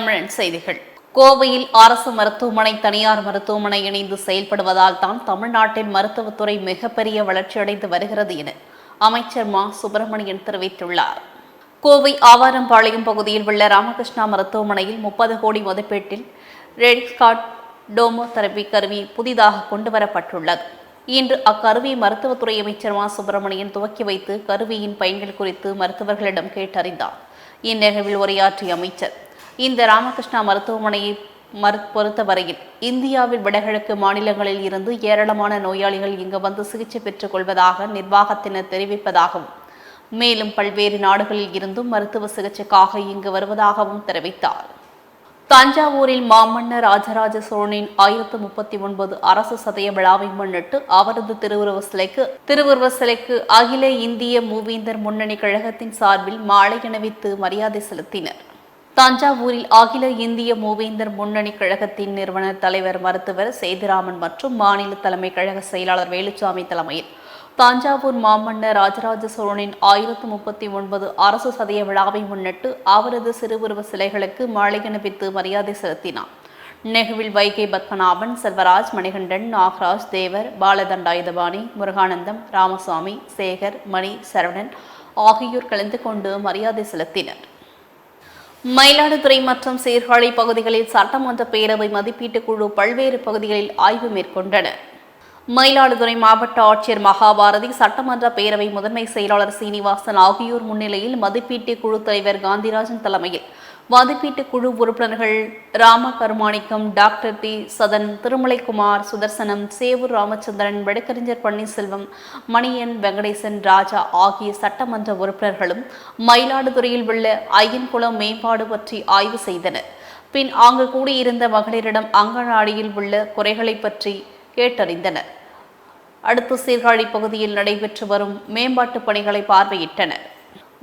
தமிழன் செய்திகள். கோவையில் அரசு மருத்துவமனை தனியார் மருத்துவமனை இணைந்து செயல்படுவதால் தான் தமிழ்நாட்டின் மருத்துவத்துறை மிகப்பெரிய வளர்ச்சியடைந்து வருகிறது என அமைச்சர் மா. சுப்பிரமணியன் தெரிவித்துள்ளார். கோவை ஆவாரம்பாளையம் பகுதியில் உள்ள ராமகிருஷ்ணா மருத்துவமனையில் முப்பது கோடி மதிப்பீட்டில் ரெட்ஸ்காட் டோமோதெரபி கருவி புதிதாக கொண்டுவரப்பட்டுள்ளது. இன்று அக்கருவி மருத்துவத்துறை அமைச்சர் மா. சுப்பிரமணியன் துவக்கி வைத்து கருவியின் பயன்கள் குறித்து மருத்துவர்களிடம் கேட்டறிந்தார். இந்நிகழ்வில் உரையாற்றிய அமைச்சர் இந்த ராமகிருஷ்ணா மருத்துவமனையை மறு பொறுத்தவரையில் இந்தியாவில் வடகிழக்கு மாநிலங்களில் இருந்து ஏராளமான நோயாளிகள் இங்கு வந்து சிகிச்சை பெற்றுக் கொள்வதாக நிர்வாகத்தினர் தெரிவிப்பதாகவும் மேலும் பல்வேறு நாடுகளில் இருந்தும் மருத்துவ சிகிச்சைக்காக இங்கு வருவதாகவும் தெரிவித்தார். தஞ்சாவூரில் மாமன்னர் ராஜராஜ சோழனின் ஆயிரத்து முப்பத்தி ஒன்பது அரசு சதய விழாவை முன்னிட்டு அவரது திருவுருவ சிலைக்கு திருவுருவ சிலைக்கு அகில இந்திய மூவேந்தர் முன்னணி கழகத்தின் சார்பில் மாலை அணிவித்து மரியாதை செலுத்தினர். தஞ்சாவூரில் அகில இந்திய மூவேந்தர் முன்னணி கழகத்தின் நிறுவன தலைவர் மருத்துவர் சேதுராமன் மற்றும் மாநில தலைமை கழக செயலாளர் வேலுச்சாமி தலைமையில் தஞ்சாவூர் மாமன்னர் ராஜராஜ சோழனின் ஆயிரத்து முப்பத்தி ஒன்பது அரசு சதய விழாவை முன்னிட்டு அவரது சிறுவுருவ சிலைகளுக்கு மாலை அணிவித்து மரியாதை செலுத்தினார். நெகுவில் வைகை பத்மநாபன் செல்வராஜ் மணிகண்டன் நாகராஜ் தேவர் பாலதண்டாயுதபாணி முருகானந்தம் ராமசுவாமி சேகர் மணி சரவணன் ஆகியோர் கலந்து கொண்டு மரியாதை செலுத்தினர். மயிலாடுதுறை மற்றும் சீர்காழி பகுதிகளில் சட்டமன்ற பேரவை மதிப்பீட்டுக் குழு பல்வேறு பகுதிகளில் ஆய்வு மேற்கொண்டனர் மயிலாடுதுறை மாவட்ட ஆட்சியர் மகாபாரதி சட்டமன்ற பேரவை முதன்மை செயலாளர் சீனிவாசன் ஆகியோர் முன்னிலையில் மதிப்பீட்டு குழு தலைவர் காந்திராஜன் தலைமையில் மதிப்பீட்டு குழு உறுப்பினர்கள் ராம கருமாணிக்கம் டாக்டர் டி. சதன் திருமலைக்குமார் சுதர்சனம் சேவூர் ராமச்சந்திரன் வழக்கறிஞர் பன்னீர்செல்வம் மணியன் வெங்கடேசன் ராஜா ஆகிய சட்டமன்ற உறுப்பினர்களும் மயிலாடுதுறையில் உள்ள ஐயன்குளம் மேம்பாடு பற்றி ஆய்வு செய்தனர். பின் அங்கு கூடியிருந்த மகளிரிடம் அங்கன்வாடியில் உள்ள குறைகளை பற்றி கேட்டறிந்தனர். அடுத்து சீர்காழி பகுதியில் நடைபெற்று வரும் மேம்பாட்டு பணிகளை பார்வையிட்டனர்.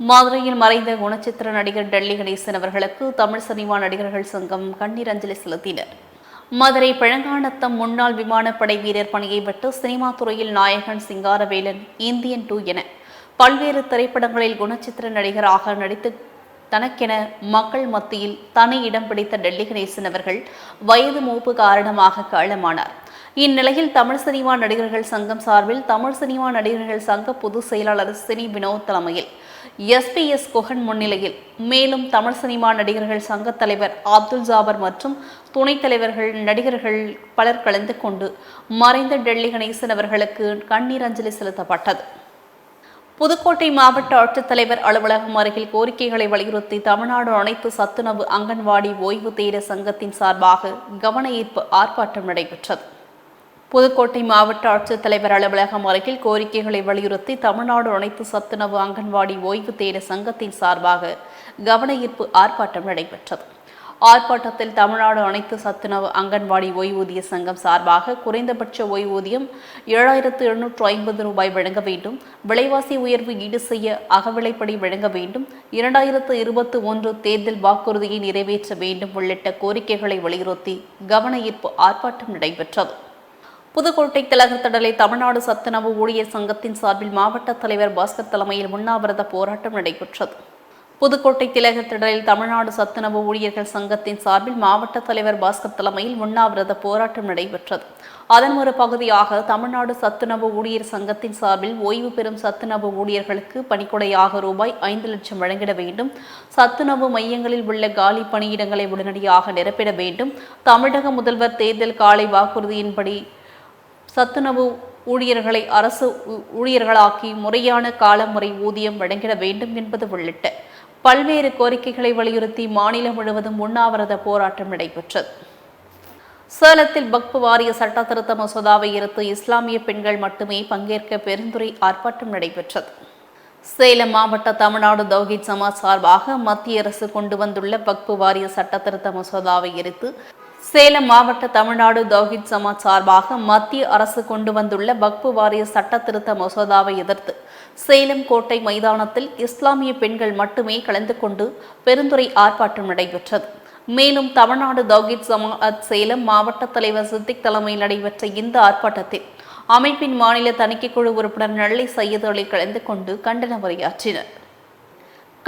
மதுரையில் மறைந்த குணச்சித்திர நடிகர் டெல்லி கணேசன் அவர்களுக்கு தமிழ் சினிமா நடிகர்கள் சங்கம் கண்ணீர் அஞ்சலி செலுத்தினர். மதுரை பழங்கானத்தம் முன்னாள் விமானப்படை வீரர் பணியை விட்டு சினிமா துறையில் நாயகன் சிங்காரவேலன் இந்தியன் டூ என பல்வேறு திரைப்படங்களில் குணச்சித்திர நடிகராக நடித்து தனக்கென மக்கள் மத்தியில் தனி இடம் பிடித்த டெல்லி கணேசன் அவர்கள் வயது மூப்பு காரணமாக காலமானார் இந்நிலையில் தமிழ் சினிமா நடிகர்கள் சங்கம் சார்பில் தமிழ் சினிமா நடிகர்கள் சங்க பொதுச் செயலாளர் சினி வினோத் தலைமையில் எஸ்பிஎஸ் குஹன் முன்னிலையில் மேலும் தமிழ் சினிமா நடிகர்கள் சங்கத் தலைவர் அப்துல் ஜாபர் மற்றும் துணைத் தலைவர்கள் நடிகர்கள் பலர் கலந்து கொண்டு மறைந்த டெல்லி கணேசன் அவர்களுக்கு கண்ணீர் அஞ்சலி செலுத்தப்பட்டது. புதுக்கோட்டை மாவட்ட ஆட்சித்தலைவர் அலுவலகம் அருகில் கோரிக்கைகளை வலியுறுத்தி தமிழ்நாடு அனைத்து சத்துணவு அங்கன்வாடி ஓய்வு தேர சங்கத்தின் சார்பாக கவன ஈர்ப்பு ஆர்ப்பாட்டம் நடைபெற்றது. புதுக்கோட்டை மாவட்ட ஆட்சித்தலைவர் அலுவலகம் அருகில் கோரிக்கைகளை வலியுறுத்தி தமிழ்நாடு அனைத்து சத்துணவு அங்கன்வாடி ஓய்வு தேட சங்கத்தின் சார்பாக கவன ஈர்ப்பு ஆர்ப்பாட்டம் நடைபெற்றது. ஆர்ப்பாட்டத்தில் தமிழ்நாடு அனைத்து சத்துணவு அங்கன்வாடி ஓய்வூதிய சங்கம் சார்பாக குறைந்தபட்ச ஓய்வூதியம் ஏழாயிரத்து எழுநூற்று ஐம்பது ரூபாய் வழங்க வேண்டும். விலைவாசி உயர்வு ஈடு செய்ய அகவிலைப்படி வழங்க வேண்டும். இரண்டாயிரத்து இருபத்தி ஒன்று தேர்தல் வாக்குறுதியை நிறைவேற்ற வேண்டும் உள்ளிட்ட கோரிக்கைகளை வலியுறுத்தி கவன ஈர்ப்பு ஆர்ப்பாட்டம் நடைபெற்றது. புதுக்கோட்டை திலகர் திலகத்திடலை தமிழ்நாடு சத்துணவு ஊழியர் சங்கத்தின் சார்பில் மாவட்ட தலைவர் பாஸ்கர் தலைமையில் உண்ணாவிரத போராட்டம் நடைபெற்றது. புதுக்கோட்டை திலகத்திடலில் தமிழ்நாடு சத்துணவு ஊழியர்கள் சங்கத்தின் சார்பில் மாவட்ட தலைவர் பாஸ்கர் தலைமையில் உண்ணாவிரத போராட்டம் நடைபெற்றது. அதன் ஒரு பகுதியாக தமிழ்நாடு சத்துணவு ஊழியர் சங்கத்தின் சார்பில் ஓய்வு பெறும் சத்துணவு ஊழியர்களுக்கு பணிக்கொடையாக ரூபாய் ஐந்து லட்சம் வழங்கிட வேண்டும். சத்துணவு மையங்களில் உள்ள காலி பணியிடங்களை உடனடியாக நிரப்பிட வேண்டும். தமிழக முதல்வர் தேர்தல் காலை வாக்குறுதியின்படி சத்துணவு ஊழியர்களை அரசு ஊழியர்களாக்கி முறையான காலமுறை ஊதியம் வழங்கிட வேண்டும் என்பது உள்ளிட்ட பல்வேறு கோரிக்கைகளை வலியுறுத்தி மாநிலம் முழுவதும் உண்ணாவிரத போராட்டம் நடைபெற்றது. சேலத்தில் பக்பு வாரிய சட்ட திருத்த மசோதாவை எதிர்த்து இஸ்லாமிய பெண்கள் மட்டுமே பங்கேற்க பெருந்துறை ஆர்ப்பாட்டம் நடைபெற்றது. சேலம் மாவட்ட தமிழ்நாடு தௌஹித் சமாஜ் சார்பாக மத்திய அரசு கொண்டு வந்துள்ள வக்பு வாரிய சட்ட திருத்த மசோதாவை எதிர்த்து சேலம் மாவட்ட தமிழ்நாடு தௌஹித் சமாஜ் சார்பாக மத்திய அரசு கொண்டு வந்துள்ள வக்பு வாரிய சட்ட திருத்த மசோதாவை எதிர்த்து சேலம் கோட்டை மைதானத்தில் இஸ்லாமிய பெண்கள் மட்டுமே கலந்து கொண்டு பெருந்துரை ஆர்ப்பாட்டம் நடைபெற்றது. மேலும் தமிழ்நாடு தௌஹித் சமாஜ் சேலம் மாவட்ட தலைவர் சித்திக் தலைமையில் நடைபெற்ற இந்த ஆர்ப்பாட்டத்தில் அமைப்பின் மாநில தணிக்கைக்குழு உறுப்பினர் நெல்லை சையது அலி கலந்து கொண்டு கண்டன உரையாற்றினர்.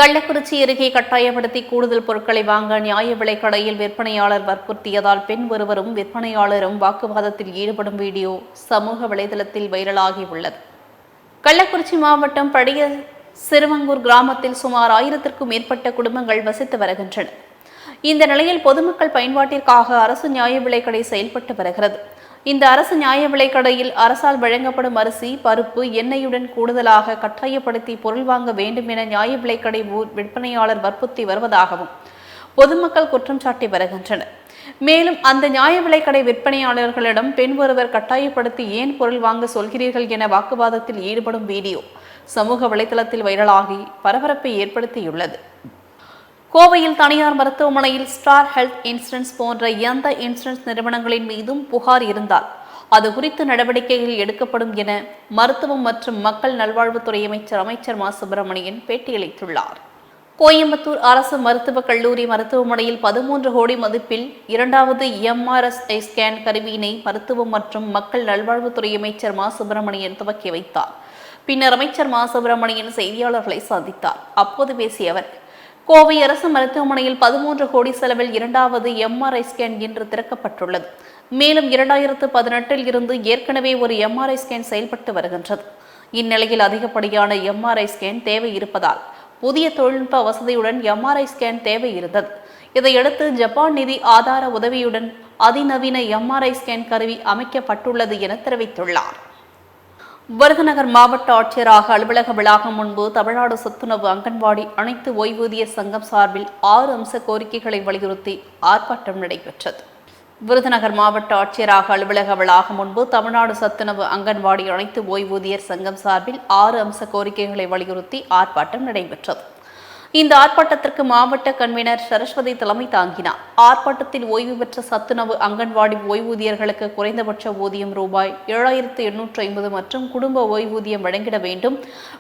கள்ளக்குறிச்சி அருகே கட்டாயப்படுத்தி கூடுதல் பொருட்களை வாங்க நியாய விலைக் கடையில் விற்பனையாளர் வற்புறுத்தியதால் பெண் ஒருவரும் விற்பனையாளரும் வாக்குவாதத்தில் ஈடுபடும் வீடியோ சமூக வலைதளத்தில் வைரலாகி உள்ளது கள்ளக்குறிச்சி மாவட்டம் பழைய சிறுவங்கூர் கிராமத்தில் சுமார் ஆயிரத்திற்கும் மேற்பட்ட குடும்பங்கள் வசித்து வருகின்றன. இந்த நிலையில் பொதுமக்கள் பயன்பாட்டிற்காக அரசு நியாய விலைக்கடை செயல்பட்டு வருகிறது. இந்த அரசு நியாய விலைக்கடையில் அரசால் வழங்கப்படும் அரிசி பருப்பு எண்ணெயுடன் கூடுதலாக கட்டாயப்படுத்தி பொருள் வாங்க வேண்டும் என நியாய விலைக்கடை விற்பனையாளர் வற்புறுத்தி வருவதாகவும் பொதுமக்கள் குற்றம் சாட்டி வருகின்றனர். மேலும் அந்த நியாய விலைக்கடை விற்பனையாளர்களிடம் பெண் ஒருவர் கட்டாயப்படுத்தி ஏன் பொருள் வாங்க சொல்கிறீர்கள் என வாக்குவாதத்தில் ஈடுபடும் வீடியோ சமூக வலைதளத்தில் வைரலாகி பரபரப்பை ஏற்படுத்தியுள்ளது. கோவையில் தனியார் மருத்துவமனையில் ஸ்டார் ஹெல்த் இன்சூரன்ஸ் போன்ற எந்த இன்சூரன்ஸ் நிறுவனங்களின் மீதும் புகார் இருந்தால் அது குறித்து நடவடிக்கைகள் எடுக்கப்படும் என மருத்துவம் மற்றும் மக்கள் நல்வாழ்வுத்துறை அமைச்சர் அமைச்சர் மா. சுப்பிரமணியன் பேட்டியளித்துள்ளார். கோயம்புத்தூர் அரசு மருத்துவக் கல்லூரி மருத்துவமனையில் பதிமூன்று கோடி மதிப்பில் இரண்டாவது எம்ஆர்எஸ்ஐ ஸ்கேன் கருவியினை மருத்துவம் மற்றும் மக்கள் நல்வாழ்வுத்துறை அமைச்சர் மா. சுப்பிரமணியன் துவக்கி வைத்தார். பின்னர் அமைச்சர் மா. சுப்பிரமணியன் செய்தியாளர்களை சந்தித்தார். அப்போது பேசிய அவர் கோவை அரசு மருத்துவமனையில் பதிமூன்று கோடி செலவில் இரண்டாவது எம்ஆர்ஐ ஸ்கேன் இன்று திறக்கப்பட்டுள்ளது. மேலும் இரண்டாயிரத்து பதினெட்டில் இருந்து ஏற்கனவே ஒரு எம்ஆர்ஐ ஸ்கேன் செயல்பட்டு வருகின்றது. இந்நிலையில் அதிகப்படியான எம்ஆர்ஐ ஸ்கேன் தேவை இருப்பதால் புதிய தொழில்நுட்ப வசதியுடன் எம்ஆர்ஐ ஸ்கேன் தேவை இருந்தது. இதையடுத்து ஜப்பான் நிதி ஆதார உதவியுடன் அதிநவீன எம்ஆர்ஐ ஸ்கேன் கருவி அமைக்கப்பட்டுள்ளது என தெரிவித்துள்ளார். விருதுநகர் மாவட்ட ஆட்சியராக அலுவலக வளாகம் முன்பு தமிழ்நாடு சத்துணவு அங்கன்வாடி அனைத்து ஓய்வூதிய சங்கம் சார்பில் ஆறு அம்ச கோரிக்கைகளை வலியுறுத்தி ஆர்ப்பாட்டம் நடைபெற்றது. விருதுநகர் மாவட்ட ஆட்சியராக அலுவலக வளாகம் முன்பு தமிழ்நாடு சத்துணவு அங்கன்வாடி அனைத்து ஓய்வூதியர் சங்கம் சார்பில் ஆறு அம்ச கோரிக்கைகளை வலியுறுத்தி ஆர்ப்பாட்டம் நடைபெற்றது. இந்த ஆர்ப்பாட்டத்திற்கு மாவட்ட கன்வீனர் சரஸ்வதி தலைமை தாங்கினார். ஆர்ப்பாட்டத்தில் ஓய்வு பெற்ற சத்துணவு அங்கன்வாடி ஓய்வூதியர்களுக்கு குறைந்தபட்ச ஊதியம் ரூபாய் ஏழாயிரத்து எண்ணூற்று ஐம்பது மற்றும் குடும்ப ஓய்வூதியம் வழங்கிட வேண்டும்.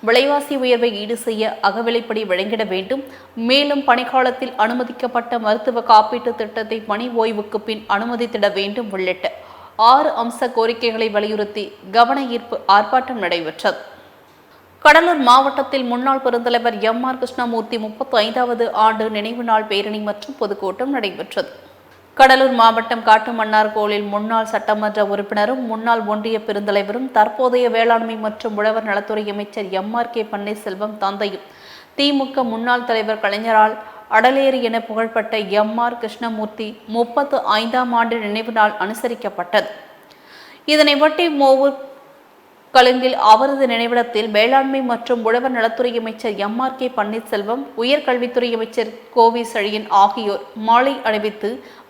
விலைவாசி உயர்வை ஈடு செய்ய அகவிலைப்படி வழங்கிட வேண்டும். மேலும் பணிக்காலத்தில் அனுமதிக்கப்பட்ட மருத்துவ காப்பீட்டு திட்டத்தை பணி ஓய்வுக்கு பின் அனுமதித்திட வேண்டும் உள்ளிட்ட ஆறு அம்ச கோரிக்கைகளை வலியுறுத்தி கவன ஈர்ப்பு ஆர்ப்பாட்டம் நடைபெற்றது. கடலூர் மாவட்டத்தில் முன்னாள் பெருந்தலைவர் எம் ஆர் கிருஷ்ணமூர்த்தி முப்பத்தி ஐந்தாவது ஆண்டு நினைவு நாள் பேரணி மற்றும் பொதுக்கூட்டம் நடைபெற்றது. கடலூர் மாவட்டம் காட்டுமன்னார்கோவில் முன்னாள் சட்டமன்ற உறுப்பினரும் முன்னாள் ஒன்றிய பெருந்தலைவரும் தற்போதைய வேளாண்மை மற்றும் உழவர் நலத்துறை அமைச்சர் எம் ஆர் கே பன்னீர்செல்வம் தந்தையும் திமுக முன்னாள் தலைவர் கலைஞரால் அடலேறு என புகழ்பட்ட எம் ஆர் கிருஷ்ணமூர்த்தி முப்பத்து ஐந்தாம் ஆண்டு நினைவு நாள் அனுசரிக்கப்பட்டது. இதனையொட்டி மோவூர் கலுங்கில் அவரது நினைவிடத்தில் வேளாண்மை மற்றும் உழவர் நலத்துறை அமைச்சர் எம் ஆர் கே பன்னீர்செல்வம் உயர்கல்வித்துறை அமைச்சர் கோவி சழியன் ஆகியோர் மாலை அணிவித்து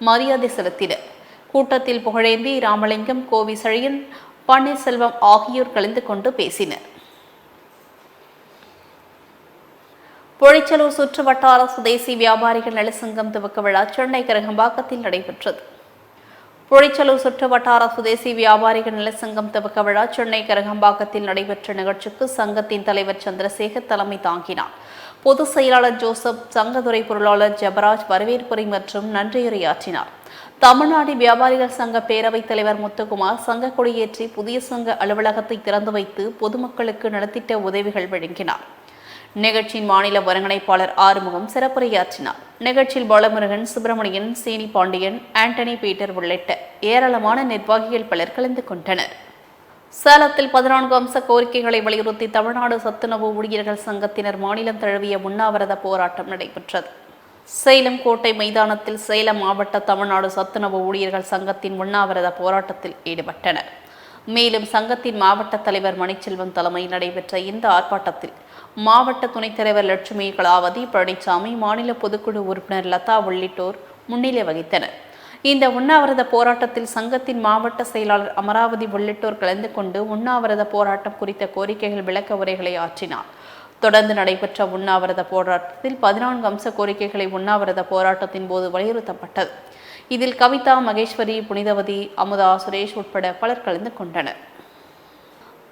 மரியாதை செலுத்தினர். கூட்டத்தில் புகழேந்தி ராமலிங்கம் கோவி சழியன் பன்னீர்செல்வம் ஆகியோர் கலந்து கொண்டு பேசினர். பொழிச்சலூர் சுற்று வட்டார சுதேசி வியாபாரிகள் நலசங்கம் துவக்க விழா சென்னை கரகம்பாக்கத்தில் நடைபெற்றது. பொழிச்சலூர் சுற்று வட்டார சுதேசி வியாபாரிகள் நலசங்கம் துவக்க விழா சென்னை கரகம்பாக்கத்தில் நடைபெற்ற நிகழ்ச்சிக்கு சங்கத்தின் தலைவர் சந்திரசேகர் தலைமை தாங்கினார். பொதுச் செயலாளர் ஜோசப் சங்கத்துறை பொருளாளர் ஜெபராஜ் வரவேற்புரை மற்றும் நன்றியுரையாற்றினார். தமிழ்நாடு வியாபாரிகள் சங்க பேரவைத் தலைவர் முத்துக்குமார் சங்க கொடியேற்றி புதிய சங்க அலுவலகத்தை திறந்து வைத்து பொதுமக்களுக்கு நலத்திட்ட உதவிகள் வழங்கினார். நிகழ்ச்சியின் மாநில ஒருங்கிணைப்பாளர் ஆறுமுகம் சிறப்புரையாற்றினார். நிகழ்ச்சியில் பாலமுருகன் சுப்பிரமணியன் சீனி பாண்டியன் ஆண்டனி பீட்டர் உள்ளிட்ட ஏராளமான நிர்வாகிகள் பலர் கலந்து கொண்டனர். சேலத்தில் பதினான்கு அம்ச கோரிக்கைகளை வலியுறுத்தி தமிழ்நாடு சத்துணவு ஊழியர்கள் சங்கத்தினர் மாநிலம் தழுவிய உண்ணாவிரத போராட்டம் நடைபெற்றது. சேலம் கோட்டை மைதானத்தில் சேலம் மாவட்ட தமிழ்நாடு சத்துணவு ஊழியர்கள் சங்கத்தின் உண்ணாவிரத போராட்டத்தில் ஈடுபட்டனர். மேலும் சங்கத்தின் மாவட்ட தலைவர் மணிச்செல்வன் தலைமையில் நடைபெற்ற இந்த ஆர்ப்பாட்டத்தில் மாவட்ட துணைத் தலைவர் லட்சுமி கலாவதி பழனிசாமி மாநில பொதுக்குழு உறுப்பினர் லதா உள்ளிட்டோர் முன்னிலை வகித்தனர். இந்த உண்ணாவிரத போராட்டத்தில் சங்கத்தின் மாவட்ட செயலாளர் அமராவதி உள்ளிட்டோர் கலந்து கொண்டு உண்ணாவிரத போராட்டம் குறித்த கோரிக்கைகள் விளக்க உரைகளை ஆற்றினார். தொடர்ந்து நடைபெற்ற உண்ணாவிரத போராட்டத்தில் பதினான்கு அம்ச கோரிக்கைகளை உண்ணாவிரத போராட்டத்தின் போது வலியுறுத்தப்பட்டது. இதில் கவிதா மகேஸ்வரி புனிதவதி அமுதா சுரேஷ் உட்பட பலர் கலந்து கொண்டனர்.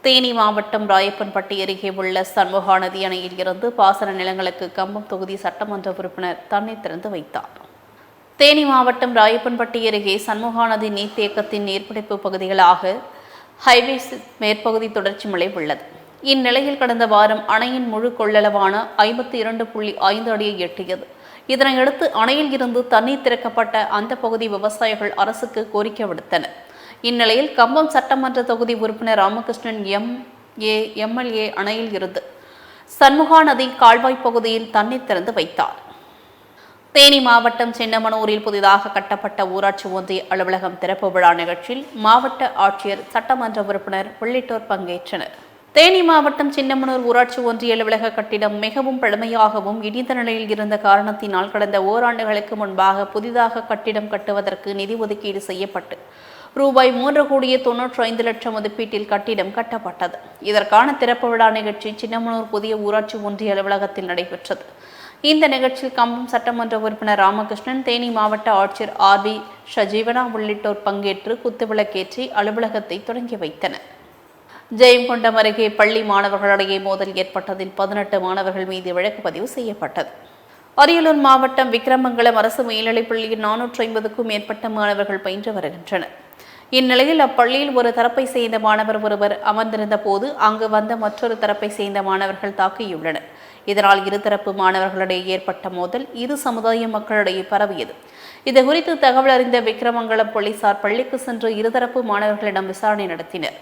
தேனி மாவட்டம் ராயப்பன்பட்டி அருகே உள்ள சண்முகா நதி அணையில் இருந்து பாசன நிலங்களுக்கு கம்பம் தொகுதி சட்டமன்ற உறுப்பினர் தண்ணீர் திறந்து வைத்தார். தேனி மாவட்டம் ராயப்பன்பட்டி அருகே சண்முகா நதி நீர்த்தேக்கத்தின் நீர்பிடிப்பு பகுதிகளாக ஹைவே மேற்பகுதி தொடர்ச்சி மலை உள்ளது. இந்நிலையில் கடந்த வாரம் அணையின் முழு கொள்ளளவான ஐம்பத்தி இரண்டு புள்ளி ஐந்து அடியை எட்டியது. இதனையடுத்து அணையில் இருந்து தண்ணீர் திறக்கப்பட்ட அந்த பகுதி விவசாயிகள் அரசுக்கு கோரிக்கை விடுத்தனர். இந்நிலையில் கம்பம் சட்டமன்ற தொகுதி உறுப்பினர் ராமகிருஷ்ணன் எம். ஏ. எம்எல்ஏ அணையில் இருந்து சண்முகா நதி கால்வாய் பகுதியில் தண்ணீர் திறந்து வைத்தார். தேனி மாவட்டம் சின்னமனூரில் புதிதாக கட்டப்பட்ட ஊராட்சி ஒன்றிய அலுவலகம் திறப்பு விழா நிகழ்ச்சியில் மாவட்ட ஆட்சியர் சட்டமன்ற உறுப்பினர் உள்ளிட்டோர் பங்கேற்றனர். தேனி மாவட்டம் சின்னமனூர் ஊராட்சி ஒன்றிய அலுவலக கட்டிடம் மிகவும் பழமையாகவும் இடிந்த நிலையில் இருந்த காரணத்தினால் கடந்த ஓராண்டுகளுக்கு முன்பாக புதிதாக கட்டிடம் கட்டுவதற்கு நிதி ஒதுக்கீடு செய்யப்பட்டு ரூபாய் மூன்று கோடியே தொன்னூற்றி ஐந்து லட்சம் மதிப்பீட்டில் கட்டிடம் கட்டப்பட்டது. இதற்கான திறப்பு விழா நிகழ்ச்சி சின்னமனூர் புதிய ஊராட்சி ஒன்றிய அலுவலகத்தில் நடைபெற்றது. இந்த நிகழ்ச்சியில் கம்பம் சட்டமன்ற உறுப்பினர் ராமகிருஷ்ணன் தேனி மாவட்ட ஆட்சியர் ஆர் வி ஷஜீவனா உள்ளிட்டோர் பங்கேற்று குத்துவிளக்கேற்றி அலுவலகத்தை தொடங்கி வைத்தனர். ஜெயங்கொண்டம் அருகே பள்ளி மாணவர்களிடையே மோதல் ஏற்பட்டதில் பதினெட்டு மாணவர்கள் மீது வழக்கு பதிவு செய்யப்பட்டது. அரியலூர் மாவட்டம் விக்கிரமங்கலம் அரசு மேல்நிலைப் பள்ளியில் நானூற்றி ஐம்பதுக்கும் மேற்பட்ட மாணவர்கள் பயின்று வருகின்றனர். இந்நிலையில் அப்பள்ளியில் ஒரு தரப்பை சேர்ந்த மாணவர் ஒருவர் அமர்ந்திருந்த போது அங்கு வந்த மற்றொரு தரப்பை சேர்ந்த மாணவர்கள் தாக்கியுள்ளனர். இதனால் இருதரப்பு மாணவர்களிடையே ஏற்பட்ட மோதல் இரு சமுதாய மக்களிடையே பரவியது. இது குறித்து தகவல் அறிந்த விக்கிரமங்கலம் போலீசார் பள்ளிக்கு சென்று இருதரப்பு மாணவர்களிடம் விசாரணை நடத்தினர்.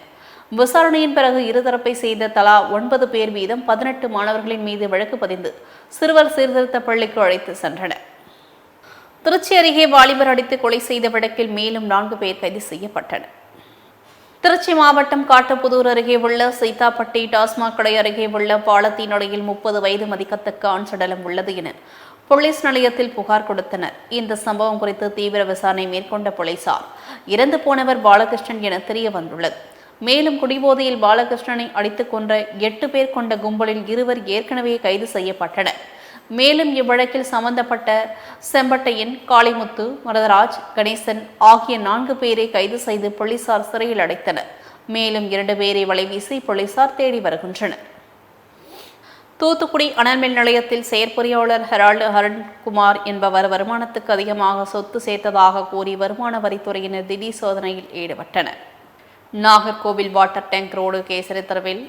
விசாரணையின் பிறகு இருதரப்பை செய்த தலா ஒன்பது பேர் வீதம் பதினெட்டு மாணவர்களின் மீது வழக்கு பதிந்து சிறுவர் சீர்திருத்த பள்ளிக்கு அழைத்து சென்றனர். திருச்சி அருகே வாலிபர் அடித்து கொலை செய்த வழக்கில் மேலும் நான்கு பேர் கைது செய்யப்பட்டனர். திருச்சி மாவட்டம் காட்டுப்புதூர் அருகே உள்ள சீதாப்பட்டி டாஸ்மாக் கடை அருகே உள்ள பாலத்தின் அடையில் முப்பது வயது மதிக்கத்தக்க ஆண் சடலம் உள்ளது என போலீஸ் நிலையத்தில் புகார் கொடுத்தனர். இந்த சம்பவம் குறித்து தீவிர விசாரணை மேற்கொண்ட போலீசார் இறந்து போனவர் பாலகிருஷ்ணன் என தெரிய வந்துள்ளது. மேலும் குடிபோதையில் பாலகிருஷ்ணனை அடித்துக் கொன்ற எட்டு பேர் கொண்ட கும்பலில் இருவர் ஏற்கனவே கைது செய்யப்பட்டனர். மேலும் இவ்வழக்கில் சம்பந்தப்பட்ட செம்பட்டையன் காளிமுத்து மரதராஜ் கணேசன் ஆகிய நான்கு பேரை கைது செய்து போலீசார் சிறையில் அடைத்தனர். மேலும் இரண்டு பேரை வலைவீசி போலீசார் தேடி வருகின்றனர். தூத்துக்குடி அனல்மின் நிலையத்தில் செயற்பொறியாளர் ஹெரால்டு அருண்குமார் என்பவர் வருமானத்துக்கு அதிகமாக சொத்து சேர்த்ததாக கூறி வருமான வரித்துறையினர் திடீர் சோதனையில் ஈடுபட்டனர். Nagercoil water tank road Kesari தெருவில்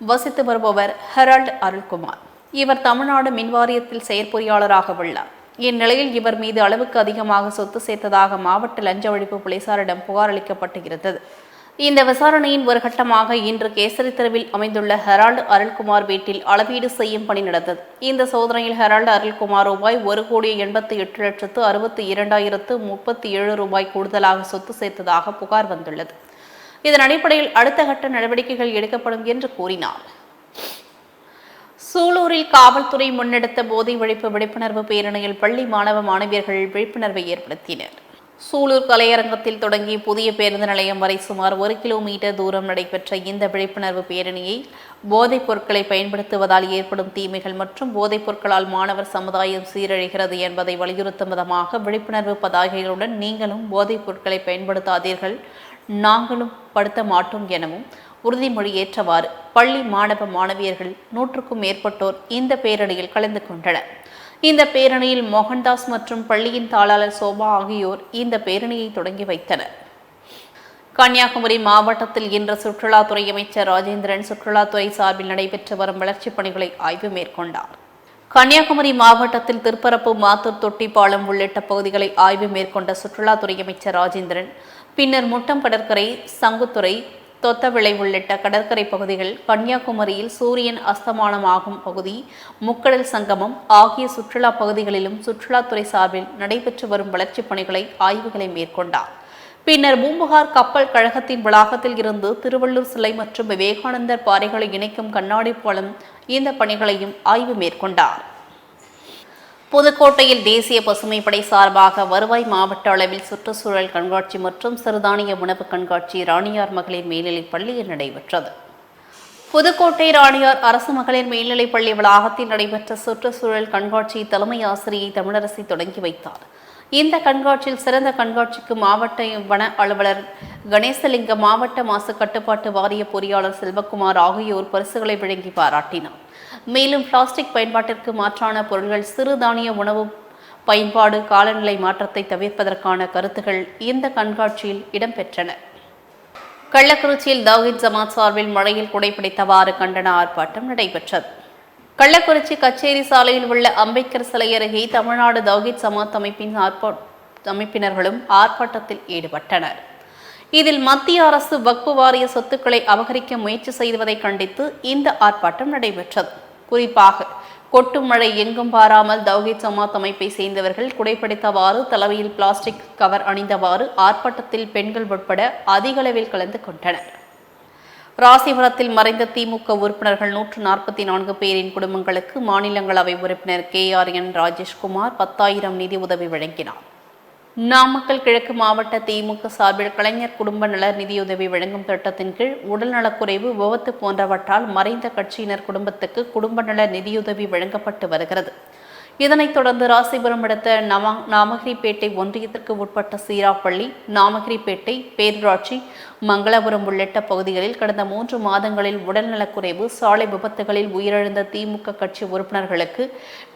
வசித்து வருபவர் ஹெரால்டு அருள்குமார். இவர் தமிழ்நாடு மின்வாரியத்தில் செயற்பொறியாளராக உள்ளார் இந்நிலையில் இவர் மீது அளவுக்கு அதிகமாக சொத்து சேர்த்ததாக மாவட்ட லஞ்ச ஒழிப்பு போலீசாரிடம் புகார் அளிக்கப்பட்டு இருந்தது இந்த விசாரணையின் ஒரு கட்டமாக இன்று கேசரி தெருவில் அமைந்துள்ள ஹெரால்டு அருள்குமார் வீட்டில் அளவீடு செய்யும் பணி நடந்தது. இந்த சோதனையில் ஹெரால்டு அருள்குமார் ரூபாய் ஒரு கோடி எண்பத்தி எட்டு லட்சத்து அறுபத்தி இரண்டாயிரத்து முப்பத்தி ஏழு ரூபாய் கூடுதலாக சொத்து சேர்த்ததாக புகார் வந்துள்ளது. இதன் அடிப்படையில் அடுத்த கட்ட நடவடிக்கைகள் எடுக்கப்படும் என்று கூறினார். சூலூரில் காவல்துறை முன்னெடுத்த போதை ஒழிப்பு விழிப்புணர்வு பேரணியில் பள்ளி மாணவ மாணவியர்கள் விழிப்புணர்வை ஏற்படுத்தினர். சூலூர் கலையரங்கத்தில் தொடங்கி புதிய பேருந்து நிலையம் வரை சுமார் ஒரு கிலோமீட்டர் தூரம் நடைபெற்ற இந்த விழிப்புணர்வு பேரணியை போதைப் பொருட்களை பயன்படுத்துவதால் ஏற்படும் தீமைகள் மற்றும் போதைப் பொருட்களால் மாணவர் சமுதாயம் சீரழிகிறது என்பதை வலியுறுத்தும் விதமாக விழிப்புணர்வு பதாகைகளுடன் நீங்களும் போதைப் பொருட்களை பயன்படுத்தாதீர்கள் நாங்களும் படுத்த மாட்டோம் எனவும் உறுதிமொழி ஏற்றவாறு பள்ளி மாணவ மாணவியர்கள் நூற்றுக்கும் மேற்பட்டோர் இந்த பேரணியில் கலந்து கொண்டனர். இந்த பேரணியில் மோகன்தாஸ் மற்றும் பள்ளியின் தாளாளர் சோபா ஆகியோர் இந்த பேரணியை தொடங்கி வைத்தனர். கன்னியாகுமரி மாவட்டத்தில் இன்று சுற்றுலாத்துறை அமைச்சர் ராஜேந்திரன் சுற்றுலாத்துறை சார்பில் நடைபெற்று வரும் வளர்ச்சிப் பணிகளை ஆய்வு மேற்கொண்டார். கன்னியாகுமரி மாவட்டத்தில் திருப்பரப்பு மாத்தூர் தொட்டிப்பாலம் உள்ளிட்ட பகுதிகளை ஆய்வு மேற்கொண்ட சுற்றுலாத்துறை அமைச்சர் ராஜேந்திரன் பின்னர் முட்டம் கடற்கரை சங்குத்துறை தொத்தவிளை உள்ளிட்ட கடற்கரை பகுதிகள் கன்னியாகுமரியில் சூரியன் அஸ்தமானமாகும் பகுதி முக்கடல் சங்கமம் ஆகிய சுற்றுலா பகுதிகளிலும் சுற்றுலாத்துறை சார்பில் நடைபெற்று வரும் வளர்ச்சிப் பணிகளை ஆய்வுகளை மேற்கொண்டார். பின்னர் பூம்புகார் கப்பல் கழகத்தின் வளாகத்தில் இருந்து திருவள்ளூர் சிலை மற்றும் விவேகானந்தர் பாறைகளை இணைக்கும் கண்ணாடி போலம் இந்த பணிகளையும் ஆய்வு மேற்கொண்டார். புதுக்கோட்டையில் தேசிய பசுமை படை சார்பாக வருவாய் மாவட்ட அளவில் சுற்றுச்சூழல் கண்காட்சி மற்றும் சிறுதானிய உணவு கண்காட்சி ராணியார் மகளிர் மேல்நிலைப் பள்ளியில் நடைபெற்றது. புதுக்கோட்டை ராணியார் அரசு மகளிர் மேல்நிலைப் பள்ளி வளாகத்தில் நடைபெற்ற சுற்றுச்சூழல் கண்காட்சி தலைமை ஆசிரியை தமிழரசி தொடங்கி வைத்தார். இந்த கண்காட்சியில் சிறந்த கண்காட்சிக்கு மாவட்ட வன அலுவலர் கணேசலிங்கம் மாவட்ட மாசு கட்டுப்பாட்டு வாரிய பொறியாளர் செல்வகுமார் ஆகியோர் பரிசுகளை வழங்கி பாராட்டினார். மேலும் பிளாஸ்டிக் பயன்பாட்டிற்கு மாற்றான பொருட்கள் சிறுதானிய உணவு பயன்பாடு காலநிலை மாற்றத்தை தவிர்ப்பதற்கான கருத்துகள் இந்த கண்காட்சியில் இடம்பெற்றன. கள்ளக்குறிச்சியில் தௌஹித் ஜமாத் சார்பில் மழையில் குடைபிடித்தவாறு கண்டன ஆர்ப்பாட்டம் நடைபெற்றது. கள்ளக்குறிச்சி கச்சேரி சாலையில் உள்ள அம்பேத்கர் சிலை அருகே தமிழ்நாடு தௌஹித் ஜமாத் அமைப்பின் ஆர்ப்பா- அமைப்பினர்களும் ஆர்ப்பாட்டத்தில் ஈடுபட்டனர். இதில் மத்திய அரசு வக்பு வாரிய சொத்துக்களை அபகரிக்க முயற்சி செய்வதை கண்டித்து இந்த ஆர்ப்பாட்டம் நடைபெற்றது. குறிப்பாக கொட்டு மழை எங்கும் பாராமல் தௌஹித் ஜமாத் அமைப்பை சேர்ந்தவர்கள் குடைப்பிடித்தவாறு தலைமையில் பிளாஸ்டிக் கவர் அணிந்தவாறு ஆர்ப்பாட்டத்தில் பெண்கள் உட்பட அதிக அளவில் கலந்து கொண்டனர். ராசிபுரத்தில் மறைந்த திமுக உறுப்பினர்கள் நூற்று நாற்பத்தி நான்கு பேரின் குடும்பங்களுக்கு மாநிலங்களவை உறுப்பினர் கே ஆர் என் ராஜேஷ்குமார் பத்தாயிரம் நிதி உதவி வழங்கினார். நாமக்கல் கிழக்கு மாவட்ட திமுக சார்பில் கலைஞர் குடும்ப நல நிதியுதவி வழங்கும் திட்டத்தின் கீழ் உடல்நலக்குறைவு விபத்து போன்றவற்றால் மறைந்த கட்சியினர் குடும்பத்துக்கு குடும்ப நல நிதியுதவி வழங்கப்பட்டு வருகிறது. இதனைத் தொடர்ந்து ராசிபுரம் அடுத்த நவ நாமகிரிப்பேட்டை ஒன்றியத்திற்கு உட்பட்ட சீராப்பள்ளி நாமகிரிப்பேட்டை பேரூராட்சி மங்களபுரம் உள்ளிட்ட பகுதிகளில் கடந்த மூன்று மாதங்களில் உடல்நலக்குறைவு சாலை விபத்துகளில் உயிரிழந்த திமுக கட்சி உறுப்பினர்களுக்கு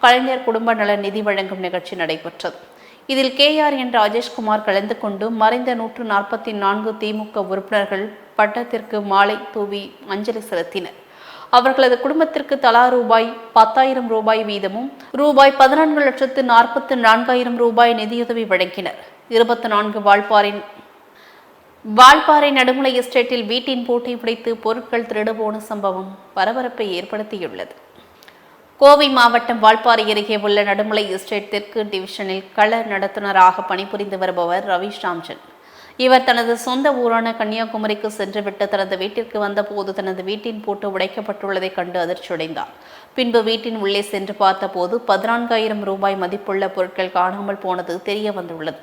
கலைஞர் குடும்ப நல நிதி வழங்கும் நிகழ்ச்சி நடைபெற்றது. இதில் கே ஆர் என் ராஜேஷ்குமார் கலந்து கொண்டு மறைந்த நூற்று நாற்பத்தி நான்கு திமுக உறுப்பினர்கள் பட்டத்திற்கு மாலை தூவி அஞ்சலி செலுத்தினர். அவர்களது குடும்பத்திற்கு தலா ரூபாய் பத்தாயிரம் ரூபாய் வீதமும் ரூபாய் பதினான்கு லட்சத்து நாற்பத்து நான்காயிரம் ரூபாய் நிதியுதவி வழங்கினர். இருபத்தி நான்கு வால்பாரின் வால்பாறை நடுமலை எஸ்டேட்டில் வீட்டின் பூட்டை பிடித்து பொருட்கள் திருடுபோன சம்பவம் பரபரப்பை ஏற்படுத்தியுள்ளது. கோவை மாவட்டம் வால்பாறை அருகே உள்ள நடுமலை எஸ்டேட் தெற்கு டிவிஷனில் கள நடத்துனராக பணிபுரிந்து வருபவர் ரவீஷ் ராம்ஜன். இவர் தனது சொந்த ஊரான கன்னியாகுமரிக்கு சென்றுவிட்டு தனது வீட்டிற்கு வந்தபோது தனது வீட்டின் பூட்டு உடைக்கப்பட்டுள்ளதைக் கண்டு அதிர்ச்சியடைந்தார். பின்பு வீட்டின் உள்ளே சென்று பார்த்தபோது பதினான்காயிரம் ரூபாய் மதிப்புள்ள பொருட்கள் காணாமல் போனது தெரிய வந்துள்ளது.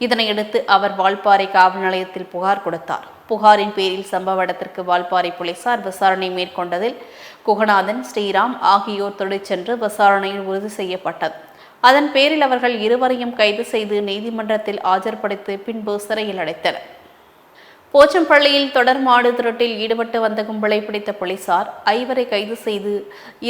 இதனையடுத்து அவர் வால்பாறை காவல் நிலையத்தில் புகார் கொடுத்தார். புகாரின் பேரில் சம்பவ இடத்திற்கு வால்பாறை போலீசார் விசாரணை மேற்கொண்டதில் குகநாதன் ஸ்ரீராம் ஆகியோர் தொழிற்சென்று விசாரணையில் உறுதி செய்யப்பட்டது. அதன் பேரில் அவர்கள் இருவரையும் கைது செய்து நீதிமன்றத்தில் ஆஜர்படுத்தி பின்பு சிறையில் அடைத்தனர். போச்சம்பள்ளியில் தொடர் மாடு திருட்டில் ஈடுபட்டு வந்த கும்பலை பிடித்த போலீசார் ஐவரை கைது செய்து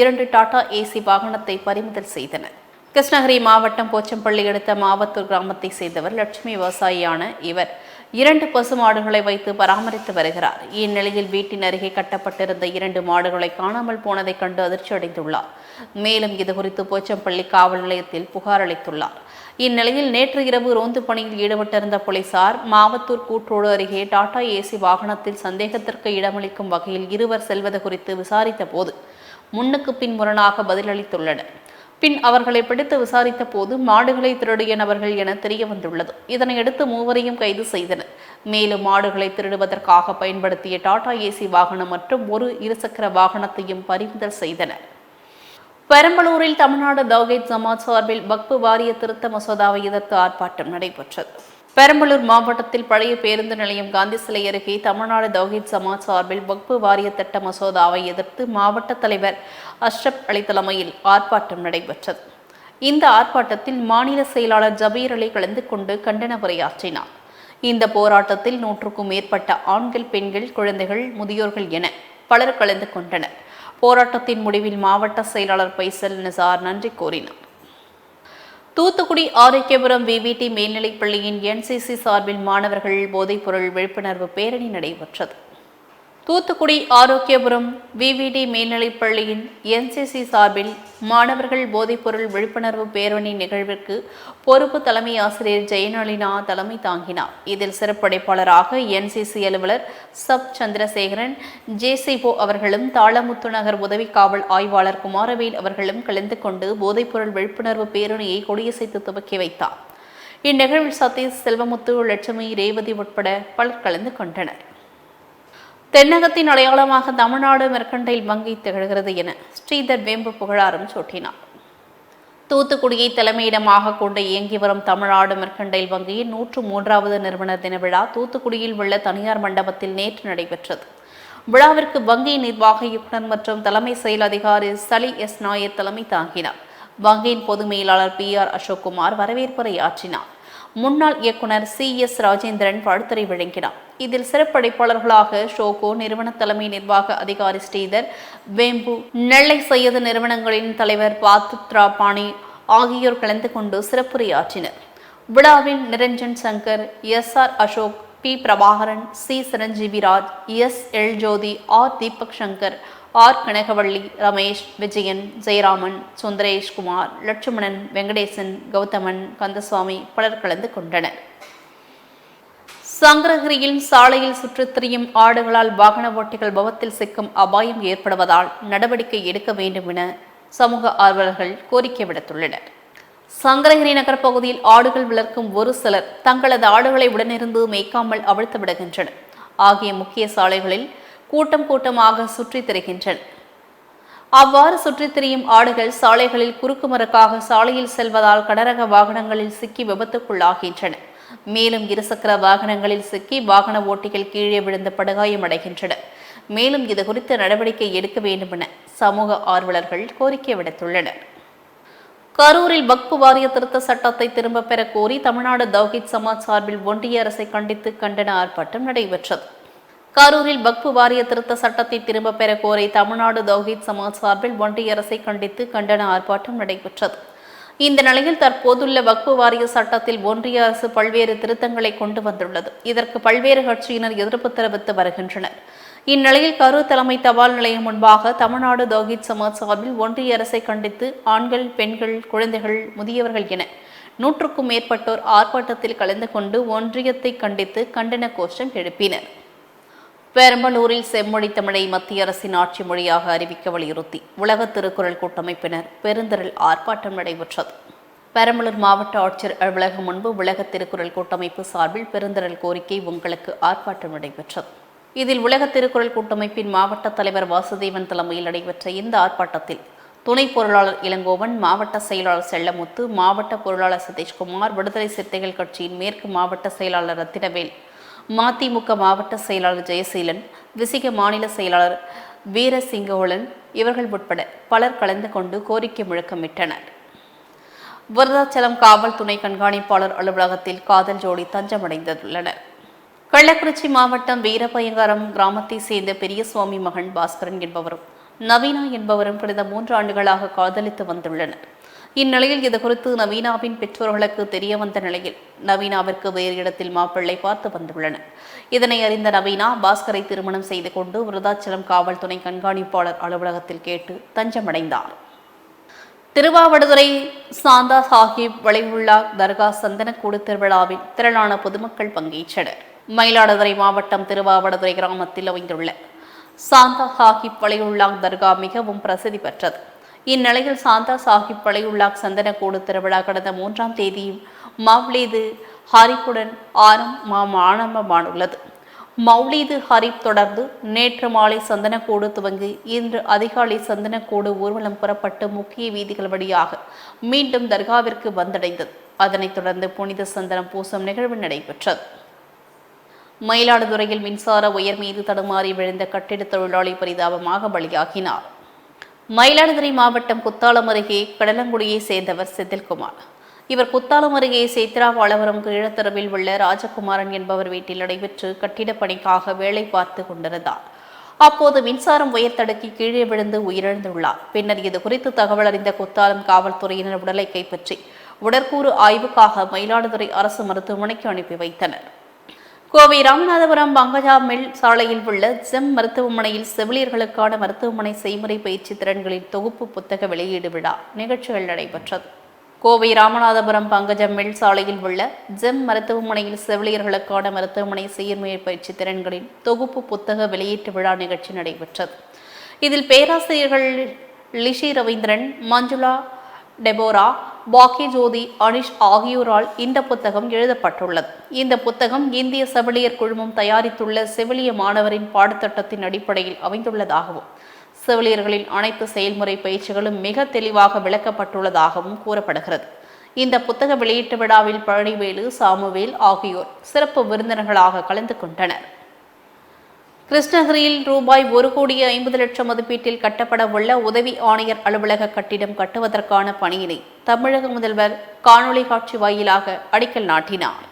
இரண்டு டாடா ஏசி வாகனத்தை பறிமுதல் செய்தனர். கிருஷ்ணகிரி மாவட்டம் போச்சம்பள்ளி அடுத்த மாவத்தூர் கிராமத்தை சேர்ந்தவர் லட்சுமி விவசாயியான இவர். இரண்டு பசு மாடுகளை வைத்து பராமரித்து வருகிறார். இந்நிலையில் வீட்டின் அருகே கட்டப்பட்டிருந்த இரண்டு மாடுகளை காணாமல் போனதைக் கண்டு அதிர்ச்சி அடைந்துள்ளார். மேலும் இதுகுறித்து போச்சம்பள்ளி காவல் நிலையத்தில் புகார் அளித்துள்ளார். இந்நிலையில் நேற்று இரவு ரோந்து பணியில் ஈடுபட்டிருந்த போலீசார் மாவத்தூர் கூற்றோடு அருகே டாடா ஏசி வாகனத்தில் சந்தேகத்திற்கு இடமளிக்கும் வகையில் இருவர் செல்வது குறித்து விசாரித்த போது முன்னுக்கு பின் முரணாக பதிலளித்துள்ளனர். பின் அவர்களை பிடித்து விசாரித்த போது மாடுகளை திருடிய நபர்கள் என தெரிய வந்துள்ளது இதனையடுத்து மூவரையும் கைது செய்தனர். மேலும் மாடுகளை திருடுவதற்காக பயன்படுத்திய டாடா ஏசி வாகனம் மற்றும் ஒரு இருசக்கர வாகனத்தையும் பறிமுதல் செய்தனர். பெரம்பலூரில் தமிழ்நாடு தௌஹித் ஜமாத் சார்பில் வக்பு வாரிய திருத்த மசோதாவை எதிர்த்து ஆர்ப்பாட்டம் நடைபெற்றது. பெரம்பலூர் மாவட்டத்தில் பழைய பேருந்து நிலையம் காந்தி சிலை அருகே தமிழ்நாடு தௌஹித் சமாஜ் சார்பில் வக்பு வாரிய திட்ட மசோதாவை எதிர்த்து மாவட்ட தலைவர் அஷ்ரப் அலி தலைமையில் ஆர்ப்பாட்டம் நடைபெற்றது. இந்த ஆர்ப்பாட்டத்தில் மாநில செயலாளர் ஜபீர் அலி கலந்து கொண்டு கண்டன உரையாற்றினார். இந்த போராட்டத்தில் நூற்றுக்கும் மேற்பட்ட ஆண்கள் பெண்கள் குழந்தைகள் முதியோர்கள் என பலர் கலந்து கொண்டனர். போராட்டத்தின் முடிவில் மாவட்ட செயலாளர் பைசல் நிசார் நன்றி கூறினார். தூத்துக்குடி ஆரோக்கியபுரம் விவிடி மேல்நிலைப் பள்ளியின் என்சிசி சார்பில் மாணவர்கள் போதைப்பொருள் விழிப்புணர்வு பேரணி நடைபெற்றது. தூத்துக்குடி ஆரோக்கியபுரம் விவிடி மேல்நிலைப் பள்ளியின் என்சிசி சார்பில் மாணவர்கள் போதைப்பொருள் விழிப்புணர்வு பேரணி நிகழ்விற்கு பொறுப்பு தலைமை ஆசிரியர் ஜெயநளினா தலைமை தாங்கினார். இதில் சிறப்படைப்பாளராக என்சிசி அலுவலர் சப் சந்திரசேகரன் ஜேசிபோ அவர்களும் தாளமுத்து நகர் உதவி காவல் ஆய்வாளர் குமாரவேல் அவர்களும் கலந்து கொண்டு போதைப்பொருள் விழிப்புணர்வு பேரணியை கொடியசைத்து துவக்கி வைத்தார். இந்நிகழ்வில் சதீஷ் செல்வமுத்து லட்சுமி ரேவதி உட்பட பலர் கலந்து கொண்டனர். தென்னகத்தின் அடையாளமாக தமிழ்நாடு மெர்கண்டைல் வங்கி திகழ்கிறது என ஸ்ரீதர் வேம்பு புகழாரம் சூட்டினார். தூத்துக்குடியை தலைமையிடமாக கொண்டு இயங்கி வரும் தமிழ்நாடு மெர்கண்டைல் வங்கியின் நூற்று மூன்றாவது நிறுவனர் தின விழா தூத்துக்குடியில் உள்ள தனியார் மண்டபத்தில் நேற்று நடைபெற்றது. விழாவிற்கு வங்கி நிர்வாக இயக்குநர் மற்றும் தலைமை செயல் அதிகாரி சலி எஸ் நாயர் தலைமை தாங்கினார். வங்கியின் பொது மேலாளர் பி ஆர் அசோக்குமார் வரவேற்புரை ஆற்றினார். முன்னாள் இயக்குனர் சி. எஸ். ராஜேந்திரன் வாழ்த்துரை வழங்கினார் இதில் சிறப்படைப்பாளர்களாக ஷோகோ நிறுவன தலைமை நிர்வாக அதிகாரி ஸ்ரீதர் வேம்பு நெல்லை சையது நிறுவனங்களின் தலைவர் பாத்துத்ரா பாணி ஆகியோர் கலந்து கொண்டு சிறப்புரையாற்றினர். விழாவில் Niranjan Shankar S. R. Ashok P. Prabhakaran C. Chiranjeevi Raj S. L. Jyothi R. Deepak Shankar R. Kanagavalli Ramesh Vijayan Jayaraman Sundareshkumar Lakshmanan Venkatesan Gauthaman Kandasamy பலர் கலந்து கொண்டனர். சங்கரகிரியில் சாலையில் சுற்றித் திரியும் ஆடுகளால் வாகன ஓட்டிகள் பவத்தில் சிக்கும் அபாயம் ஏற்படுவதால் நடவடிக்கை எடுக்க வேண்டும் என சமூக ஆர்வலர்கள் கோரிக்கை விடுத்துள்ளனர். சங்கரகிரி நகர் பகுதியில் ஆடுகள் வளர்க்கும் ஒரு சிலர் தங்களது ஆடுகளை உடனிருந்து மேய்க்காமல் அவிழ்த்து விடுகின்றனர். ஆகிய முக்கிய சாலைகளில் கூட்டம் கூட்டமாக சுற்றித் திரிகின்றன. அவ்வாறு சுற்றித் திரியும் ஆடுகள் சாலைகளில் குறுக்கு மறுக்காக சாலையில் செல்வதால் கடரக வாகனங்களில் சிக்கி விபத்துக்குள்ளாகின்றன. மேலும் இருசக்கர வாகனங்களில் சிக்கி வாகன ஓட்டிகள் கீழே விழுந்து படுகாயமடைகின்றன மேலும் இது குறித்து நடவடிக்கை எடுக்க வேண்டும் என சமூக ஆர்வலர்கள் கோரிக்கை விடுத்துள்ளனர். கரூரில் வக்பு வாரிய திருத்த சட்டத்தை திரும்பப் பெற கோரி தமிழ்நாடு தௌஹித் சமாஜ் சார்பில் ஒன்றிய அரசை கண்டித்து கண்டன ஆர்ப்பாட்டம் நடைபெற்றது. கரூரில் வக்பு வாரிய திருத்த சட்டத்தை திரும்பப் பெற கோரி தமிழ்நாடு தௌஹித் சமாஜ் சார்பில் ஒன்றிய அரசை கண்டித்து கண்டன ஆர்ப்பாட்டம் நடைபெற்றது. இந்த நிலையில் தற்போதுள்ள வக்பு வாரிய சட்டத்தில் ஒன்றிய அரசு பல்வேறு திருத்தங்களை கொண்டு வந்துள்ளது. இதற்கு பல்வேறு கட்சியினர் எதிர்ப்பு தெரிவித்து வருகின்றனர். இந்நிலையில் கரூர் தலைமை தபால் நிலையம் முன்பாக தமிழ்நாடு தௌஹித் சமாஜ் சார்பில் ஒன்றிய அரசை கண்டித்து ஆண்கள் பெண்கள் குழந்தைகள் முதியவர்கள் என நூற்றுக்கும் மேற்பட்டோர் ஆர்ப்பாட்டத்தில் கலந்து கொண்டு ஒன்றியத்தை கண்டித்து கண்டன கோஷம் எழுப்பினர். பெரம்பலூரில் செம்மொழி தமிழை மத்திய அரசின் ஆட்சி மொழியாக அறிவிக்க வலியுறுத்தி உலக திருக்குறள் கூட்டமைப்பினர் பெருந்திரள் ஆர்ப்பாட்டம் நடைபெற்றது. பெரம்பலூர் மாவட்ட ஆட்சியர் அலுவலகம் முன்பு உலக திருக்குறள் கூட்டமைப்பு சார்பில் பெருந்திரள் கோரிக்கை உங்களுக்கு ஆர்ப்பாட்டம் நடைபெற்றது. இதில் உலக திருக்குறள் கூட்டமைப்பின் மாவட்ட தலைவர் வாசுதேவன் தலைமையில் நடைபெற்ற இந்த ஆர்ப்பாட்டத்தில் துணை பொருளாளர் இளங்கோவன் மாவட்ட செயலாளர் செல்லமுத்து மாவட்ட பொருளாளர் சதீஷ்குமார் விடுதலை சிறுத்தைகள் கட்சியின் மேற்கு மாவட்ட செயலாளர் ரத்தினவேல் மதிமுக மாவட்ட செயலாளர் ஜெயசீலன் விசிக மாநில செயலாளர் வீரசிங்கோலன் இவர்கள் உட்பட பலர் கலந்து கொண்டு கோரிக்கை முழக்கமிட்டனர். விருதாச்சலம் காவல் துணை கண்காணிப்பாளர் அலுவலகத்தில் காதல் ஜோடி தஞ்சமடைந்துள்ளனர். கள்ளக்குறிச்சி மாவட்டம் வீரபயங்கரம் கிராமத்தை சேர்ந்த பெரியசுவாமி மகன் பாஸ்கரன் என்பவரும் நவீனா என்பவரும் கடந்த மூன்று ஆண்டுகளாக காதலித்து வந்துள்ளனர். இந்நிலையில் இது குறித்து நவீனாவின் பெற்றோர்களுக்கு தெரிய வந்த நிலையில் நவீனாவிற்கு வேறு இடத்தில் மாப்பிள்ளை பார்த்து வந்துள்ளனர். இதனை அறிந்த நவீனா பாஸ்கரை திருமணம் செய்து கொண்டு விருதாச்சலம் காவல்துறை கண்காணிப்பாளர் அலுவலகத்தில் கேட்டு தஞ்சமடைந்தார். திருவாவடுதுறை சாந்தா சாஹிப் வளைவுள்ளா தர்கா சந்தனக்கூடு திருவிழாவில் திரளான பொதுமக்கள் பங்கேற்றனர். மயிலாடுதுறை மாவட்டம் திருவாவடுதுறை கிராமத்தில் அமைந்துள்ள சாந்தா சாஹிப் வளைவுள்ளா தர்கா மிகவும் பிரசித்தி பெற்றது. இந்நிலையில் சாந்தா சாஹிப் வளைவுள்ளா சந்தனக்கூடு திருவிழா கடந்த மூன்றாம் தேதியும் மவ்லீது ஹரிப்புடன் ஆரம் மாம் ஆரம்பமானுள்ளது மௌலீது ஹரிப் தொடர்ந்து நேற்று மாலை சந்தனக்கூடு துவங்கி இன்று அதிகாலை சந்தனக்கூடு ஊர்வலம் புறப்பட்டு முக்கிய வீதிகள் வழியாக மீண்டும் தர்காவிற்கு வந்தடைந்தது. அதனைத் தொடர்ந்து புனித சந்தனம் பூசம் நிகழ்வு நடைபெற்றது. மயிலாடுதுறையில் மின்சார உயர் மீது தடுமாறி விழுந்த கட்டிட தொழிலாளி பரிதாபமாக பலியாகினார். மயிலாடுதுறை மாவட்டம் குத்தாலம் அருகே கடலங்குடியை சேர்ந்தவர் செந்தில்குமார். இவர் குத்தாலம் அருகே சேத்ரா வளவரம் கீழத்தரவில் உள்ள ராஜகுமாரன் என்பவர் வீட்டில் நடைபெற்று கட்டிடப் பணிக்காக வேலை பார்த்து கொண்டிருந்தார். அப்போது மின்சாரம் உயர் தடுக்கி கீழே விழுந்து உயிரிழந்துள்ளார். பின்னர் இது குறித்து தகவல் அறிந்த குத்தாலம் காவல்துறையினர் உடலை கைப்பற்றி உடற்கூறு ஆய்வுக்காக மயிலாடுதுறை அரசு மருத்துவமனைக்கு அனுப்பி வைத்தனர். கோவை ராமநாதபுரம் பங்கஜா மில் சாலையில் உள்ள ஜெம் மருத்துவமனையில் செவிலியர்களுக்கான மருத்துவமனை செய்முறை பயிற்சி திறன்களின் தொகுப்பு புத்தக வெளியீடு விழா நிகழ்ச்சிகள் நடைபெற்றது. கோவை ராமநாதபுரம் பங்கஜம் மில் சாலையில் உள்ள ஜெம் மருத்துவமனையில் செவிலியர்களுக்கான மருத்துவமனை செய்முறை பயிற்சி திறன்களின் தொகுப்பு புத்தக வெளியீட்டு விழா நிகழ்ச்சி நடைபெற்றது. இதில் பேராசிரியர்கள் லிஷி ரவீந்திரன் மஞ்சுளா டெபோரா பாக்கி ஜோதி அனிஷ் ஆகியோரால் இந்த புத்தகம் எழுதப்பட்டுள்ளது. இந்த புத்தகம் இந்திய செவிலியர் குழுமம் தயாரித்துள்ள செவிலிய மாணவரின் பாடத்திட்டத்தின் அடிப்படையில் அமைந்துள்ளதாகவும் செவிலியர்களின் அனைத்து செயல்முறை பயிற்சிகளும் மிக தெளிவாக விளக்கப்பட்டுள்ளதாகவும் கூறப்படுகிறது. இந்த புத்தக வெளியீட்டு விழாவில் பழனிவேலு சாமுவேல் ஆகியோர் சிறப்பு விருந்தினர்களாக கலந்து கொண்டனர். கிருஷ்ணகிரியில் ரூபாய் ஒரு கோடி ஐம்பது லட்சம் மதிப்பீட்டில் கட்டப்பட உள்ள உதவி ஆணையர் அலுவலக கட்டிடம் கட்டுவதற்கான பணியினை தமிழக முதல்வர் காணொலி காட்சி வாயிலாக அடிக்கல் நாட்டினார்.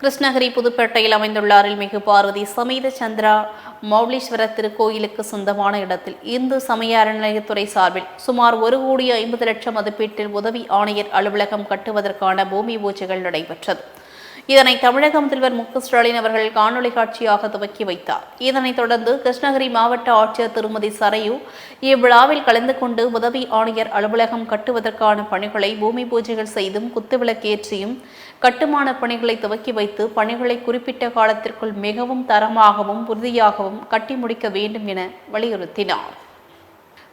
கிருஷ்ணகிரி புதுப்பேட்டையில் அமைந்துள்ள அருள்மிகு பார்வதி சமீத சந்திரா மௌலீஸ்வரர் திருக்கோயிலுக்கு சொந்தமான இடத்தில் இந்து சமய அறநிலையத்துறை சார்பில் சுமார் ஒரு கோடி ஐம்பது லட்சம் மதிப்பீட்டில் உதவி ஆணையர் அலுவலகம் கட்டுவதற்கான பூமி பூஜைகள் நடைபெற்றது. இதனை தமிழக முதல்வர் மு ஸ்டாலின் அவர்கள் காணொலி காட்சியாக துவக்கி வைத்தார். இதனைத் தொடர்ந்து கிருஷ்ணகிரி மாவட்ட ஆட்சியர் திருமதி சரையு இவ்விழாவில் கலந்து கொண்டு உதவி ஆணையர் அலுவலகம் கட்டுவதற்கான பணிகளை பூமி பூஜைகள் செய்தும் குத்துவிளக்கேற்றியும் கட்டுமான பணிகளை துவக்கி வைத்து பணிகளை குறிப்பிட்ட காலத்திற்குள் மிகவும் தரமாகவும் உறுதியாகவும் கட்டி முடிக்க வேண்டும் என வலியுறுத்தினார்.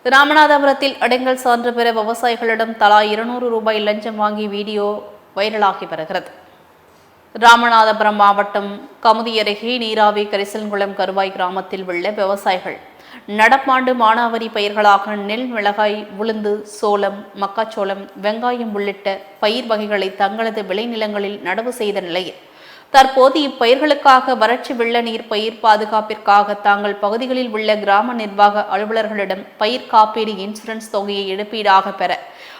ராமநாதபுரத்தில் அடங்கல் சான்று பெற விவசாயிகளிடம் தலா இருநூறு ரூபாய் லஞ்சம் வாங்கி வீடியோ வைரலாகி வருகிறது. ராமநாதபுரம் மாவட்டம் கமுதி அருகே நீராவி கரிசல்குளம் கருவாய் கிராமத்தில் உள்ள விவசாயிகள் நடப்பாண்டு மானாவரி பயிர்களாக நெல் மிளகாய் உளுந்து சோளம் மக்காச்சோளம் வெங்காயம் உள்ளிட்ட பயிர் வகைகளை தங்களது விளைநிலங்களில் நடவு செய்த நிலையில் தற்போது இப்பயிர்களுக்காக வறட்சி வெள்ள நீர் பயிர் பாதுகாப்பிற்காக தாங்கள் பகுதிகளில் உள்ள கிராம நிர்வாக அலுவலர்களிடம் பயிர் காப்பீடு இன்சூரன்ஸ் தொகையை இழப்பீடாக பெற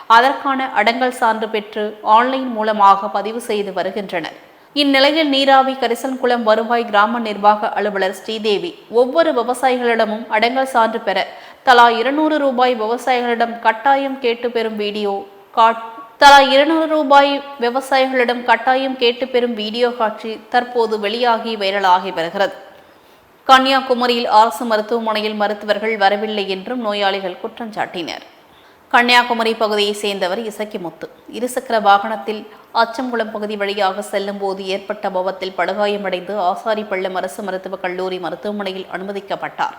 அதற்கான அடங்கல் சான்று பெற்று ஆன்லைன் மூலமாக பதிவு செய்து வருகின்றனர். இந்நிலையில் நீராவி கரிசன்குளம் வருவாய் கிராம நிர்வாக அலுவலர் ஸ்ரீதேவி ஒவ்வொரு விவசாயிகளிடமும் அடங்கல் சான்று பெற தலா இருநூறு ரூபாய் விவசாயிகளிடம் கட்டாயம் கேட்டு பெறும் வீடியோ காட் தலா இருநூறு ரூபாய் விவசாயிகளிடம் கட்டாயம் கேட்டு பெறும் வீடியோ காட்சி தற்போது வெளியாகி வைரலாகி வருகிறது. கன்னியாகுமரியில் அரசு மருத்துவமனையில் மருத்துவர்கள் வரவில்லை என்றும் நோயாளிகள் குற்றம் சாட்டினர். கன்னியாகுமரி பகுதியைச் சேர்ந்தவர் இசக்கிமுத்து. இருசக்கர வாகனத்தில் அச்சங்குளம் பகுதி வழியாக செல்லும் போது ஏற்பட்ட பவத்தில் படுகாயமடைந்து ஆசாரிப்பள்ளம் அரசு மருத்துவக் கல்லூரி மருத்துவமனையில் அனுமதிக்கப்பட்டார்.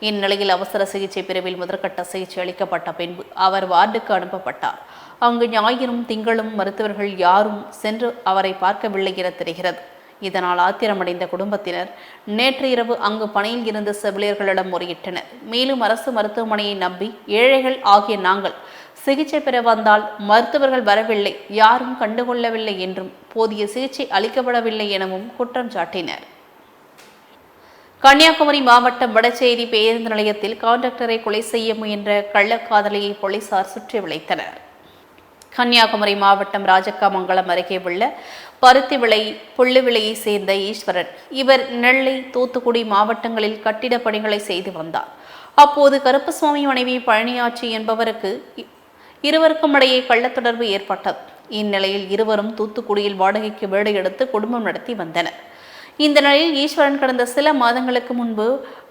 இந்நிலையில் அவசர சிகிச்சை பிரிவில் முதற்கட்ட சிகிச்சை அளிக்கப்பட்ட பின்பு அவர் வார்டுக்கு அனுப்பப்பட்டார். அங்கு ஞாயிறும் திங்களும் மருத்துவர்கள் யாரும் சென்று அவரை பார்க்கவில்லை என தெரிகிறது. இதனால் ஆத்திரமடைந்த குடும்பத்தினர் நேற்று இரவு அங்கு பணியில் இருந்த செவிலியர்களிடம் முறையிட்டனர். மேலும் அரசு மருத்துவமனையை நம்பி ஏழைகள் ஆகிய நாங்கள் சிகிச்சை பெற வந்தால் மருத்துவர்கள் வரவில்லை யாரும் கண்டுகொள்ளவில்லை என்றும் போதிய சிகிச்சை அளிக்கப்படவில்லை எனவும் குற்றம் சாட்டினர். கன்னியாகுமரி மாவட்டம் வடச்சேரி பேருந்து நிலையத்தில் கான்ட்ராக்டரை கொலை செய்ய முயன்ற கள்ளக்காதலியை போலீசார் சுற்றி வளைத்தனர். கன்னியாகுமரி மாவட்டம் ராஜக்காமங்கலம் அருகே உள்ள பருத்தி விளை புள்ளு விலையை சேர்ந்த ஈஸ்வரன் இவர் நெல்லை தூத்துக்குடி மாவட்டங்களில் கட்டிடப் பணிகளை செய்து வந்தார். அப்போது கருப்பசுவாமி மனைவி பழனியாச்சி என்பவருக்கு இருவருக்கும் இடையே கள்ளத்தொடர்பு ஏற்பட்டது. இந்நிலையில் இருவரும் தூத்துக்குடியில் வாடகைக்கு வீடு எடுத்து குடும்பம் நடத்தி வந்தனர். இந்த நிலையில் ஈஸ்வரன் கடந்த சில மாதங்களுக்கு முன்பு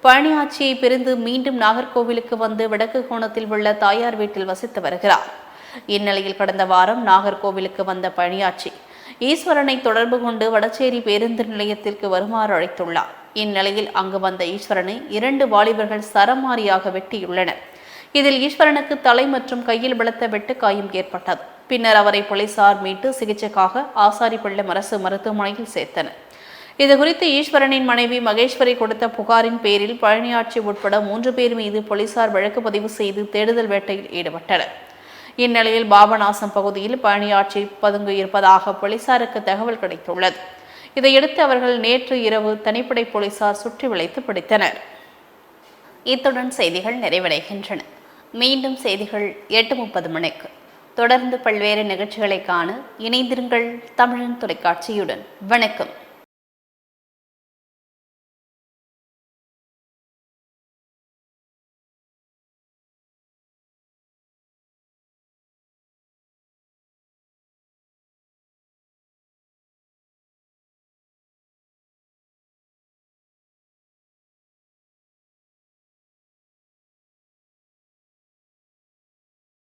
பழனியாச்சியை பிரிந்து மீண்டும் நாகர்கோவிலுக்கு வந்து வடக்கு கோணத்தில் உள்ள தாயார் வீட்டில் வசித்து வருகிறார். இந்நிலையில் கடந்த வாரம் நாகர்கோவிலுக்கு வந்த பழனியாச்சி ஈஸ்வரனை தொடர்பு கொண்டு வடச்சேரி பேருந்து நிலையத்திற்கு வருமாறு அழைத்துள்ளார். இந்நிலையில் அங்கு வந்த ஈஸ்வரனை இரண்டு வாலிபர்கள் சரமாரியாக வெட்டியுள்ளனர். இதில் ஈஸ்வரனுக்கு தலை மற்றும் கையில் பலத்த வெட்டுக்காயம் ஏற்பட்டது. பின்னர் அவரை போலீசார் மீட்டு சிகிச்சைக்காக ஆசாரிப்பள்ளம் அரசு மருத்துவமனையில் சேர்த்தனர். இதுகுறித்து ஈஸ்வரனின் மனைவி மகேஸ்வரி கொடுத்த புகாரின் பேரில் பழனியாட்சி உட்பட மூன்று பேர் மீது போலீசார் வழக்கு பதிவு செய்து தேடுதல் வேட்டையில் ஈடுபட்டனர். இந்நிலையில் பாபநாசம் பகுதியில் பழனியாட்சி பதுங்கு இருப்பதாக போலீசாருக்கு தகவல் கிடைத்துள்ளது. இதையடுத்து அவர்கள் நேற்று இரவு தனிப்படை போலீசார் சுற்றி வளைத்து பிடித்தனர். இத்துடன் செய்திகள் நிறைவடைகின்றன. மீண்டும் செய்திகள் எட்டு முப்பது மணிக்கு. தொடர்ந்து பல்வேறு நிகழ்ச்சிகளை காண இணைந்திருங்கள் தமிழன் தொலைக்காட்சியுடன். வணக்கம்.